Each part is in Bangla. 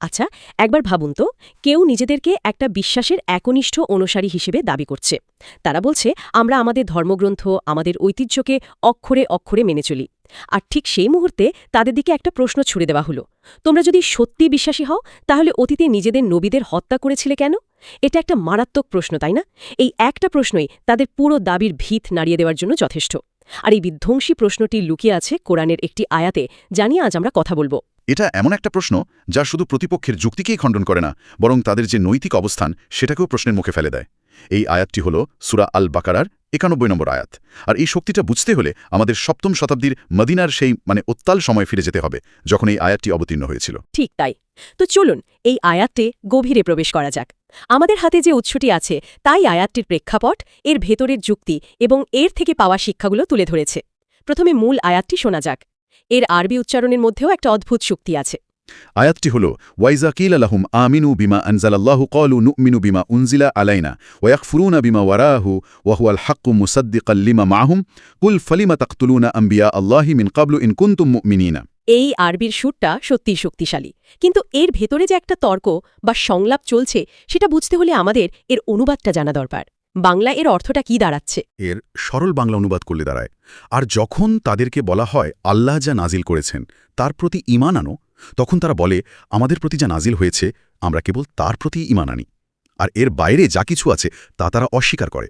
আচ্ছা একবার ভাবুন তো, কেউ নিজেদেরকে একটা বিশ্বাসের একনিষ্ঠ অনুসারী হিসেবে দাবি করছে। তারা বলছে, আমরা আমাদের ধর্মগ্রন্থ, আমাদের ঐতিহ্যকে অক্ষরে অক্ষরে মেনে চলি। আর ঠিক সেই মুহূর্তে তাদের দিকে একটা প্রশ্ন ছুড়ে দেওয়া হলো। তোমরা যদি সত্যি বিশ্বাসী হও, তাহলে অতীতে নিজেদের নবীদের হত্যা করেছিলে কেন? এটা একটা মারাত্মক প্রশ্ন, তাই না? এই একটা প্রশ্নই তাদের পুরো দাবির ভিত নাড়িয়ে দেওয়ার জন্য যথেষ্ট। আর এই বিধ্বংসী প্রশ্নটি লুকিয়ে আছে কোরআনের একটি আয়াতে জানিয়ে আজ আমরা কথা বলব। এটা এমন একটা প্রশ্ন যা শুধু প্রতিপক্ষের যুক্তিকেই খণ্ডন করে না, বরং তাদের যে নৈতিক অবস্থান সেটাকেও প্রশ্নের মুখে ফেলে দেয়। এই আয়াতটি হল সুরা আল বাকারার একানব্বই নম্বর আয়াত। আর এই শক্তিটা বুঝতে হলে আমাদের সপ্তম শতাব্দীর মদিনার সেই মানে উত্তাল সময় ফিরে যেতে হবে, যখন এই আয়াতটি অবতীর্ণ হয়েছিল। ঠিক তাই। তো চলুন এই আয়াতটি গভীরে প্রবেশ করা যাক। আমাদের হাতে যে উৎসটি আছে, তাই আয়াতটির প্রেক্ষাপট, এর ভেতরের যুক্তি এবং এর থেকে পাওয়া শিক্ষাগুলো তুলে ধরেছে। প্রথমে মূল আয়াতটি শোনা যাক। এর আরবি উচ্চারণের মধ্যেও একটা অদ্ভুত শক্তি আছে। আয়াতটি হল ওয়াইজা কিল আলহুম আমিনু বিমা আনজালাল্লাহু কলু নুমিনু বিমা উনজিলা আলাইনা ওয়াকফুরুনা বিমা ওয়ারাহু ওয়াহুয়াল হাক্কু মুসাদ্দিকাল লিমা মাহুম কুল ফলিমা তাকতুলুনা আম্বিয়া আল্লাহি মিন কাবলু ইন কুনতুম মুমিনিনা। এই আরবির সুরটা সত্যিই শক্তিশালী। কিন্তু এর ভেতরে যে একটা তর্ক বা সংলাপ চলছে সেটা বুঝতে হলে আমাদের এর অনুবাদটা জানা দরকার। বাংলা এর অর্থটা কি দাঁড়াচ্ছে? এর সরল বাংলা অনুবাদ করলে দাঁড়ায়। আর যখন তাদেরকে বলা হয়, আল্লাহ যা নাজিল করেছেন, তার প্রতি ইমান আনো, তখন তারা বলে, আমাদের প্রতি যা নাজিল হয়েছে, আমরা কেবল তার প্রতি ইমান আনি। আর এর বাইরে যা কিছু আছে, তা তারা অস্বীকার করে।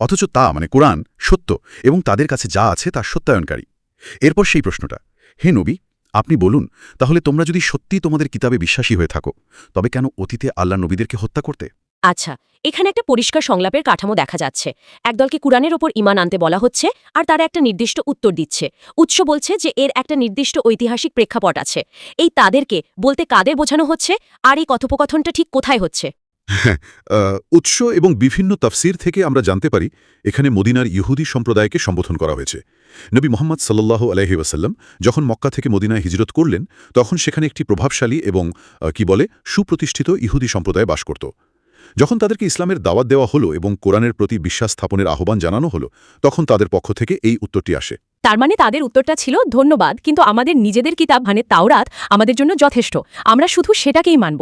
অথচ তা মানে কোরআন, সত্য, এবং তাদের কাছে যা আছে, তা সত্যায়নকারী। এরপর সেই প্রশ্নটা, হে নবী, আপনি বলুন, তাহলে তোমরা যদি সত্যি তোমাদের কিতাবে বিশ্বাসী হয়ে থাকো, তবে কেন অতীতে আল্লাহ নবীদেরকে হত্যা করতে? আচ্ছা এখানে একটা পরিষ্কার সংলাপের কাঠামো দেখা যাচ্ছে। একদলকে কুরআনের ওপর ইমান আনতে বলা হচ্ছে আর তারা একটা নির্দিষ্ট উত্তর দিচ্ছে। উৎস বলছে যে এর একটা নির্দিষ্ট ঐতিহাসিক প্রেক্ষাপট আছে। এই তাদেরকে বলতে কাদের বোঝানো হচ্ছে আর এই কথোপকথনটা ঠিক কোথায় হচ্ছে? আহ, উৎস এবং বিভিন্ন তফসির থেকে আমরা জানতে পারি এখানে মদিনার ইহুদি সম্প্রদায়কে সম্বোধন করা হয়েছে। নবী মোহাম্মদ সাল্লাহ আলহি ওয়াসাল্লাম যখন মক্কা থেকে মদিনায় হিজরত করলেন তখন সেখানে একটি প্রভাবশালী এবং কি বলে সুপ্রতিষ্ঠিত ইহুদি সম্প্রদায় বাস করত। যখন তাদেরকে ইসলামের দাওয়াত দেওয়া হলো এবং কোরআনের প্রতি বিশ্বাস স্থাপনের আহ্বান জানানো হলো, তখন তাদের পক্ষ থেকে এই উত্তরটি আসে। তার মানে তাদের উত্তরটা ছিল, ধন্যবাদ, কিন্তু আমাদের নিজেদের কিতাব মানে তাওরাত, আমাদের জন্য যথেষ্ট। আমরা শুধু সেটাকেই মানব।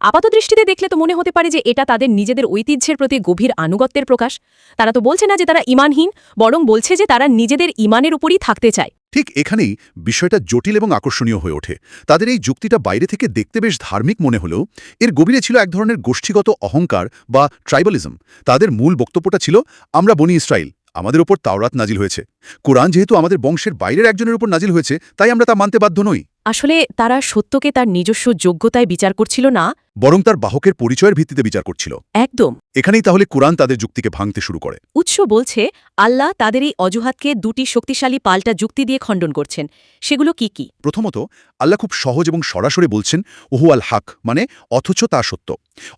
আপাত দৃষ্টিতে দেখলে তো মনে হতে পারে যে এটা তাদের নিজেদের ঐতিহ্যের প্রতি গভীর আনুগত্যের প্রকাশ। তারা তো বলছে না যে তারা ইমানহীন, বরং বলছে যে তারা নিজেদের ইমানের উপরই থাকতে চায়। ঠিক এখানেই বিষয়টা জটিল এবং আকর্ষণীয় হয়ে ওঠে। তাদের এই যুক্তিটা বাইরে থেকে দেখতে বেশ ধার্মিক মনে হলেও এর গভীরে ছিল এক ধরনের গোষ্ঠীগত অহংকার বা ট্রাইবালিজম। তাদের মূল বক্তব্যটা ছিল, আমরা বনি ইসরায়েল আমাদের ওপর তাওরাত নাজিল হয়েছে। কোরআন যেহেতু আমাদের বংশের বাইরের একজনের উপর নাজিল হয়েছে, তাই আমরা তা মানতে বাধ্য নই। আসলে তারা সত্যকে তার নিজস্ব যোগ্যতায় বিচার করছিল না? বরং তার বাহকের পরিচয়ের ভিত্তিতে বিচার করছিল। একদম। এখানেই তাহলে কোরআন তাদের যুক্তিকে ভাঙতে শুরু করে। উৎস বলছে আল্লাহ তাদের এই অজুহাতকে দুটি শক্তিশালী পাল্টা যুক্তি দিয়ে খণ্ডন করছেন। সেগুলো কি কি? প্রথমত আল্লাহ খুব সহজ এবং সরাসরি বলছেন ওহু আল হাক মানে অথচ তা সত্য।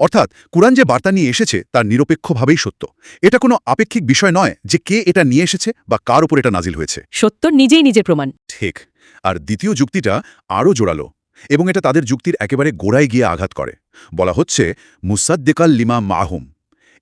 অর্থাৎ কোরআন যে বার্তা নিয়ে এসেছে তার নিরপেক্ষভাবেই সত্য। এটা কোনো আপেক্ষিক বিষয় নয় যে কে এটা নিয়ে এসেছে বা কার উপর এটা নাজিল হয়েছে। সত্য নিজেই নিজের প্রমাণ। ঠিক। আর দ্বিতীয় যুক্তিটা আরও জোরালো এবং এটা তাদের যুক্তির একেবারে গোড়ায় গিয়ে আঘাত করে। বলা হচ্ছে, মুসাদ্দেকাল লিমা মাহুম।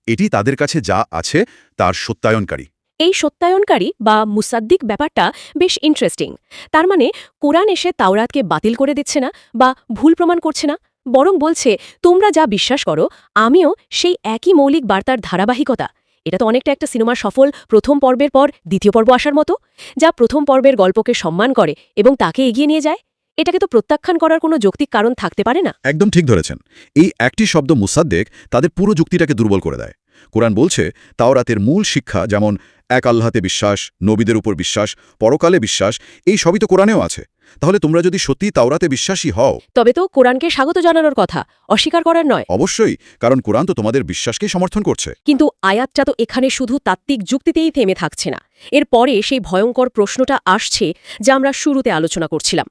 এটি তাদের কাছে যা আছে তার সত্যায়নকারী। এই সত্যায়নকারী বা মুসাদ্দিক ব্যাপারটা বেশ ইন্টারেস্টিং তার মানে কোরআন এসে তাওরাতকে বাতিল করে দিচ্ছে না বা ভুল প্রমাণ করছে না, বরং বলছে, তোমরা যা বিশ্বাস করো, আমিও সেই একই মৌলিক বার্তার ধারাবাহিকতা। এটা তো অনেকটা একটা সিনেমার সফল প্রথম পর্বের পর দ্বিতীয় পর্ব আসার মতো, যা প্রথম পর্বের গল্পকে সম্মান করে এবং তাকে এগিয়ে নিয়ে যায়। এটাকে তো প্রত্যাখ্যান করার কোনো যৌক্তিক কারণ থাকতে পারে না। একদম ঠিক ধরেছেন। এই একটি শব্দ মুসাদ্দেক তাদের পুরো যুক্তিটাকে দুর্বল করে দেয়। কোরআন বলছে, তাওরাতের মূল শিক্ষা যেমন এক আল্লাহতে বিশ্বাস, নবীদের উপর বিশ্বাস, পরকালে বিশ্বাস, এই সবই তো কোরআনেও আছে। তাহলে তোমরা যদি সত্যি তাওরাতে বিশ্বাসী হও। তবে তো কোরআনকে স্বাগত জানানোর কথা অস্বীকার করার নয়। অবশ্যই কারণ কোরআন তো তোমাদের বিশ্বাসকে সমর্থন করছে। কিন্তু আয়াতটা তো এখানে শুধু তাত্ত্বিক যুক্তিতেই থেমে থাকছে না। এর পরে সেই ভয়ঙ্কর প্রশ্নটা আসছে যা আমরা শুরুতে আলোচনা করছিলাম।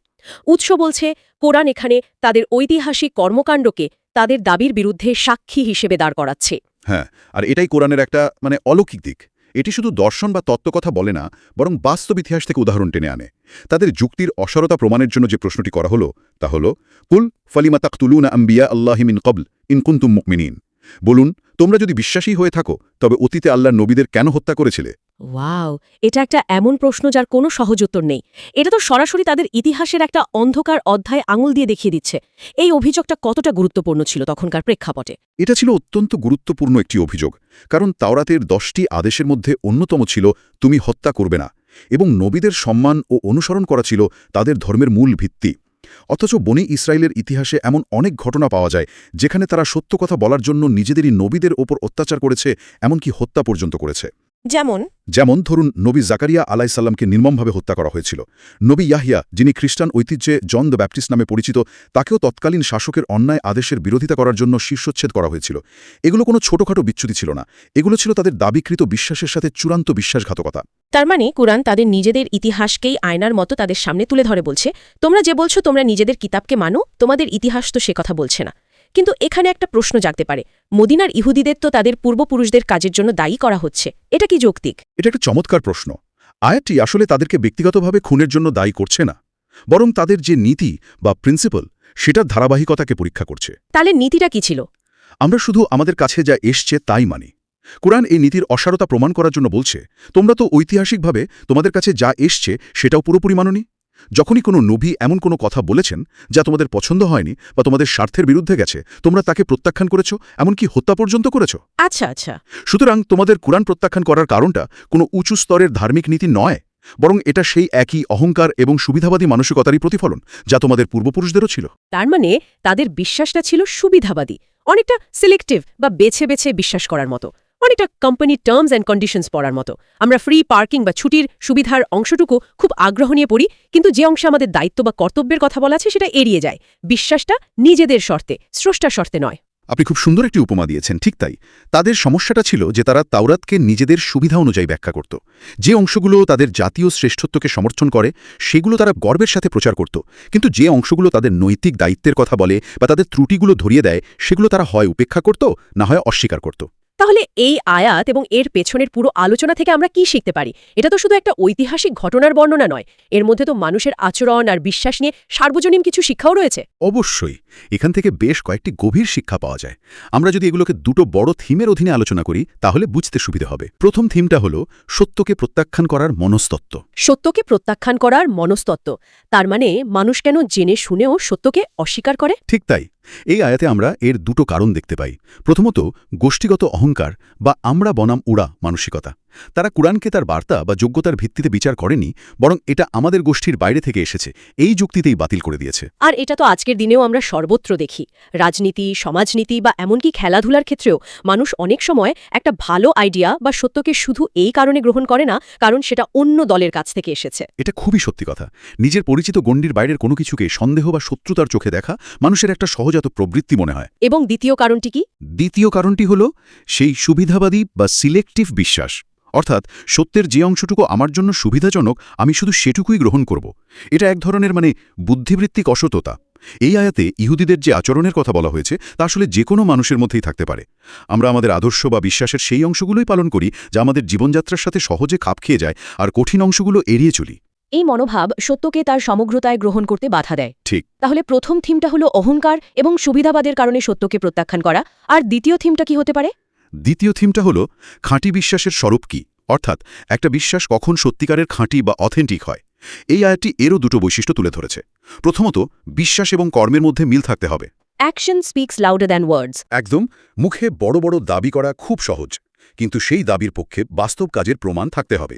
উৎস বলছে কোরআন এখানে তাদের ঐতিহাসিক কর্মকাণ্ডকে তাদের দাবির বিরুদ্ধে সাক্ষী হিসেবে দাঁড় করাচ্ছে। হ্যাঁ আর এটাই কোরআনের একটা মানে অলৌকিক দিক। এটি শুধু দর্শন বা তত্ত্বকথা বলে না, বরং বাস্তব ইতিহাস থেকে উদাহরণ টেনে আনে। তাদের যুক্তির অসারতা প্রমাণের জন্য যে প্রশ্নটি করা হলো, তা হল, কুল ফলিমা তাকতুলুনা আম্বিয়া আল্লাহিমিন কবল ইনকুন্তুম মুকমিনিন। বলুন, তোমরা যদি বিশ্বাসী হয়ে থাকো, তবে অতীতে আল্লাহর নবীদের কেন হত্যা করেছিলে? ওয়াও, এটা একটা এমন প্রশ্ন যার কোনো সহজ উত্তর নেই। এটা তো সরাসরি তাদের ইতিহাসের একটা অন্ধকার অধ্যায় আঙুল দিয়ে দেখিয়ে দিচ্ছে। এই অভিযোগটা কতটা গুরুত্বপূর্ণ ছিল তখনকার প্রেক্ষাপটে? এটা ছিল অত্যন্ত গুরুত্বপূর্ণ একটি অভিযোগ, কারণ তাওরাতের দশটি আদেশের মধ্যে অন্যতম ছিল, তুমি হত্যা করবে না। এবং নবীদের সম্মান ও অনুসরণ করা ছিল তাদের ধর্মের মূল ভিত্তি। অথচ বনি ইসরায়েলের ইতিহাসে এমন অনেক ঘটনা পাওয়া যায়, যেখানে তারা সত্য কথা বলার জন্য নিজেদেরই নবীদের ওপর অত্যাচার করেছে, এমনকি হত্যা পর্যন্ত করেছে। যেমন যেমন ধরুন নবী জাকারিয়া আলাইসাল্লামকে নির্মমভাবে হত্যা করা হয়েছিল। নবী ইয়াহিয়া যিনি খ্রিস্টান ঐতিহ্যে জন দ্য ব্যাপটিস্ট নামে পরিচিত তাকেও তৎকালীন শাসকের অন্যায় আদেশের বিরোধিতা করার জন্য শীর্ষচ্ছেদ করা হয়েছিল। এগুলো কোনো ছোটখাটো বিচ্যুতি ছিল না। এগুলো ছিল তাদের দাবিকৃত বিশ্বাসের সাথে চূড়ান্ত বিশ্বাসঘাতকতা। তার মানে কুরআন তাদের নিজেদের ইতিহাসকেই আয়নার মতো তাদের সামনে তুলে ধরে বলছে তোমরা যে বলছো তোমরা নিজেদের কিতাবকে মানো তোমাদের ইতিহাস তো সে কথা বলছে না। কিন্তু এখানে একটা প্রশ্ন জাগতে পারে। মদিনার ইহুদিদের তো তাদের পূর্বপুরুষদের কাজের জন্য দায়ী করা হচ্ছে। এটা কি যৌক্তিক? এটা একটা চমৎকার প্রশ্ন। আয়াতটি আসলে তাদেরকে ব্যক্তিগতভাবে খুনের জন্য দায়ী করছে না বরং তাদের যে নীতি বা প্রিন্সিপাল সেটার ধারাবাহিকতাকে পরীক্ষা করছে। তাহলে নীতিটা কি ছিল? আমরা শুধু আমাদের কাছে যা এসছে তাই মানি। কোরআন এই নীতির অসারতা প্রমাণ করার জন্য বলছে তোমরা তো ঐতিহাসিকভাবে তোমাদের কাছে যা এসছে সেটাও পুরোপুরি মাননি? যখনই কোনো নবী এমন কোনো কথা বলেছেন যা তোমাদের পছন্দ হয়নি বা তোমাদের স্বার্থের বিরুদ্ধে গেছে তোমরা তাকে প্রত্যাখ্যান করেছ এমনকি হত্যা পর্যন্ত করেছ? আচ্ছা আচ্ছা। সুতরাং তোমাদের কোরআন প্রত্যাখ্যান করার কারণটা কোনো উঁচু স্তরের ধার্মিক নীতি নয় বরং এটা সেই একই অহংকার এবং সুবিধাবাদী মানসিকতারই প্রতিফলন যা তোমাদের পূর্বপুরুষদেরও ছিল। তার মানে তাদের বিশ্বাসটা ছিল সুবিধাবাদী অনেকটা সিলেক্টিভ বা বেছে বেছে বিশ্বাস করার মতো। অনেকটা কোম্পানি টার্মস অ্যান্ড কন্ডিশনস পড়ার মতো। আমরা ফ্রি পার্কিং বা ছুটির সুবিধার অংশটুকু খুব আগ্রহ নিয়ে পড়ি, কিন্তু যে অংশে আমাদের দায়িত্ব বা কর্তব্যের কথা বলা আছে সেটা এড়িয়ে যায়। বিশ্বাসটা নিজেদের শর্তে, স্রষ্টার শর্তে নয়। আপনি খুব সুন্দর একটি উপমা দিয়েছেন, ঠিক তাই। তাদের সমস্যাটা ছিল যে তারা তাওরাতকে নিজেদের সুবিধা অনুযায়ী ব্যাখ্যা করত। যে অংশগুলো তাদের জাতীয় শ্রেষ্ঠত্বকে সমর্থন করে, সেগুলো তারা গর্বের সাথে প্রচার করত। কিন্তু যে অংশগুলো তাদের নৈতিক দায়িত্বের কথা বলে বা তাদের ত্রুটিগুলো ধরিয়ে দেয়, সেগুলো তারা হয় উপেক্ষা করত, না হয় অস্বীকার করত। তাহলে এই আয়াত এবং এর পেছনের পুরো আলোচনা থেকে আমরা কি শিখতে পারি? এটা তো শুধু একটা ঐতিহাসিক ঘটনার বর্ণনা নয়। এর মধ্যে তো মানুষের আচরণ আর বিশ্বাস নিয়ে সার্বজনীন কিছু শিক্ষাও রয়েছে। অবশ্যই। এখান থেকে বেশ কয়েকটি গভীর শিক্ষা পাওয়া যায়। আমরা যদি এগুলোকে দুটো বড় থিমের অধীনে আলোচনা করি তাহলে বুঝতে সুবিধা হবে। প্রথম থিমটা হল সত্যকে প্রত্যাখ্যান করার মনস্তত্ত্ব। সত্যকে প্রত্যাখ্যান করার মনস্তত্ত্ব। তার মানে মানুষ কেন জেনে শুনেও সত্যকে অস্বীকার করে? ঠিক তাই। এই আয়াতে আমরা এর দুটো কারণ দেখতে পাই। প্রথমত, গোষ্ঠীগত অহংকার বা আমরা বনাম উড়া মানসিকতা। তারা কুরআনকে তার বার্তা বা যোগ্যতার ভিত্তিতে বিচার করেনি বরং এটা আমাদের গোষ্ঠীর বাইরে থেকে এসেছে। এই যুক্তিতেই বাতিল করে দিয়েছে। আর এটা তো আজকের দিনেও আমরা সর্বত্র দেখি। রাজনীতি সমাজনীতি বা এমনকি খেলাধুলার ক্ষেত্রেও মানুষ অনেক সময় একটা ভালো আইডিয়া বা সত্যকে শুধু এই কারণে গ্রহণ করে না কারণ সেটা অন্য দলের কাছ থেকে এসেছে। এটা খুবই সত্যি কথা। নিজের পরিচিত গণ্ডির বাইরের কোনো কিছুকে সন্দেহ বা শত্রুতার চোখে দেখা মানুষের একটা সহজাত প্রবৃত্তি মনে হয়। এবং দ্বিতীয় কারণটি কি? দ্বিতীয় কারণটি হল সেই সুবিধাবাদী বা সিলেক্টিভ বিশ্বাস। অর্থাৎ সত্যের যে অংশটুকু আমার জন্য সুবিধাজনক আমি শুধু সেটুকুই গ্রহণ করব। এটা এক ধরনের মানে বুদ্ধিবৃত্তিক অসততা। এই আয়াতে ইহুদিদের যে আচরণের কথা বলা হয়েছে তা আসলে যে কোনো মানুষের মধ্যেই থাকতে পারে। আমরা আমাদের আদর্শ বা বিশ্বাসের সেই অংশগুলোই পালন করি যা আমাদের জীবনযাত্রার সাথে সহজে খাপ খেয়ে যায় আর কঠিন অংশগুলো এড়িয়ে চলি। এই মনোভাব সত্যকে তার সমগ্রতায় গ্রহণ করতে বাধা দেয়। ঠিক। তাহলে প্রথম থিমটা হলো অহংকার এবং সুবিধাবাদের কারণে সত্যকে প্রত্যাখ্যান করা। আর দ্বিতীয় থিমটা কি হতে পারে? দ্বিতীয় থিমটা হল খাঁটি বিশ্বাসের স্বরূপ কি? অর্থাৎ একটা বিশ্বাস কখন সত্যিকারের খাঁটি বা অথেন্টিক হয়। এই আয়াতটি এরও দুটো বৈশিষ্ট্য তুলে ধরেছে। প্রথমত বিশ্বাস এবং কর্মের মধ্যে মিল থাকতে হবে। Action speaks louder than words একদম মুখে বড় বড় দাবি করা খুব সহজ কিন্তু সেই দাবির পক্ষে বাস্তব কাজের প্রমাণ থাকতে হবে।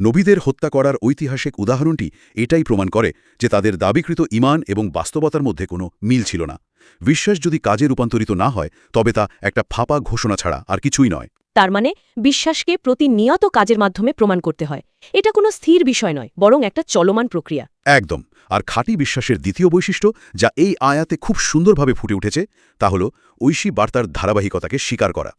নবীদের হত্যা করার ঐতিহাসিক উদাহরণটি এটাই প্রমাণ করে যে তাদের দাবিকৃত ইমান এবং বাস্তবতার মধ্যে কোনো মিল ছিল না। বিশ্বাস যদি কাজে রূপান্তরিত না হয় তবে তা একটা ফাঁপা ঘোষণা ছাড়া আর কিছুই নয়। তার মানে বিশ্বাসকে প্রতিনিয়ত কাজের মাধ্যমে প্রমাণ করতে হয়। এটা কোনো স্থির বিষয় নয়, বরং একটা চলমান প্রক্রিয়া। একদম। আর খাঁটি বিশ্বাসের দ্বিতীয় বৈশিষ্ট্য যা এই আয়াতে খুব সুন্দরভাবে ফুটে উঠেছে, তা হল ঐশী বার্তার ধারাবাহিকতাকে স্বীকার করা।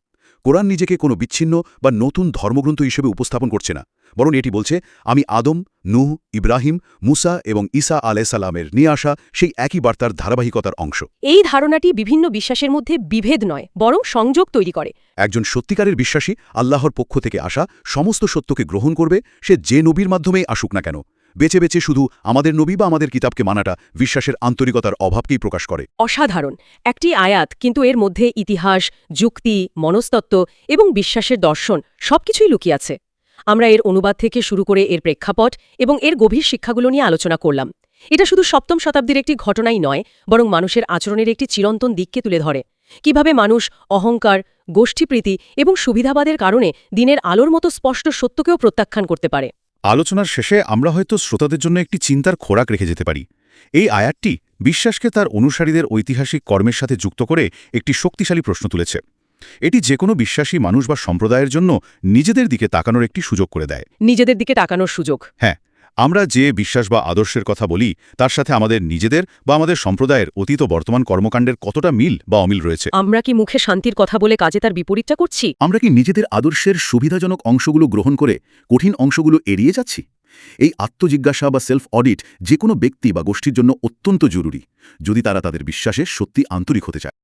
কোরআন নিজেকে কোনো বিচ্ছিন্ন বা নতুন ধর্মগ্রন্থ হিসেবে উপস্থাপন করছে না বরং এটি বলছে আমি আদম নূহ ইব্রাহিম মুসা এবং ঈসা সালামের নিয়ে আসা সেই একই বার্তার ধারাবাহিকতার অংশ। এই ধারণাটি বিভিন্ন বিশ্বাসের মধ্যে বিভেদ নয় বরং সংযোগ তৈরি করে। একজন সত্যিকারের বিশ্বাসী আল্লাহর পক্ষ থেকে আসা সমস্ত সত্যকে গ্রহণ করবে সে যে নবীর মাধ্যমেই আসুক না কেন। বেছে বেছে শুধু আমাদের নবী বা আমাদের কিতাবকে মানাটা বিশ্বাসের আন্তরিকতার অভাবকেই প্রকাশ করে। অসাধারণ। একটি আয়াত কিন্তু এর মধ্যে ইতিহাস, যুক্তি, মনস্তত্ত্ব এবং বিশ্বাসের দর্শন সবকিছুই লুকিয়ে আমরা এর অনুবাদ থেকে শুরু করে এর প্রেক্ষাপট এবং এর গভীর শিক্ষাগুলো নিয়ে আলোচনা করলাম। এটা শুধু সপ্তম শতাব্দীর একটি ঘটনাই নয়, বরং মানুষের আচরণের একটি চিরন্তন দিককে তুলে ধরে। কীভাবে মানুষ অহংকার, গোষ্ঠীপ্রীতি এবং সুবিধাবাদের কারণে দিনের আলোর মতো স্পষ্ট সত্যকেও প্রত্যাখ্যান করতে পারে। আলোচনার শেষে আমরা হয়তো শ্রোতাদের জন্য একটি চিন্তার খোরাক রেখে যেতে পারি। এই আয়াতটি বিশ্বাসকে তার অনুসারীদের ঐতিহাসিক কর্মের সাথে যুক্ত করে একটি শক্তিশালী প্রশ্ন তুলেছে। এটি যে কোনো বিশ্বাসী মানুষ বা সম্প্রদায়ের জন্য নিজেদের দিকে তাকানোর একটি সুযোগ করে দেয়। নিজেদের দিকে তাকানোর সুযোগ। হ্যাঁ আমরা যে বিশ্বাস বা আদর্শের কথা বলি তার সাথে আমাদের নিজেদের বা আমাদের সম্প্রদায়ের অতীত বর্তমান কর্মকাণ্ডের কতটা মিল বা অমিল রয়েছে? আমরা কি মুখে শান্তির কথা বলে কাজে তার বিপরীতটা করছি? আমরা কি নিজেদের আদর্শের সুবিধাজনক অংশগুলো গ্রহণ করে কঠিন অংশগুলো এড়িয়ে যাচ্ছি? এই আত্মজিজ্ঞাসা বা সেলফ অডিট যে কোনো ব্যক্তি বা গোষ্ঠীর জন্য অত্যন্ত জরুরি যদি তারা তাদের বিশ্বাসে সত্যি আন্তরিক হতে চায়।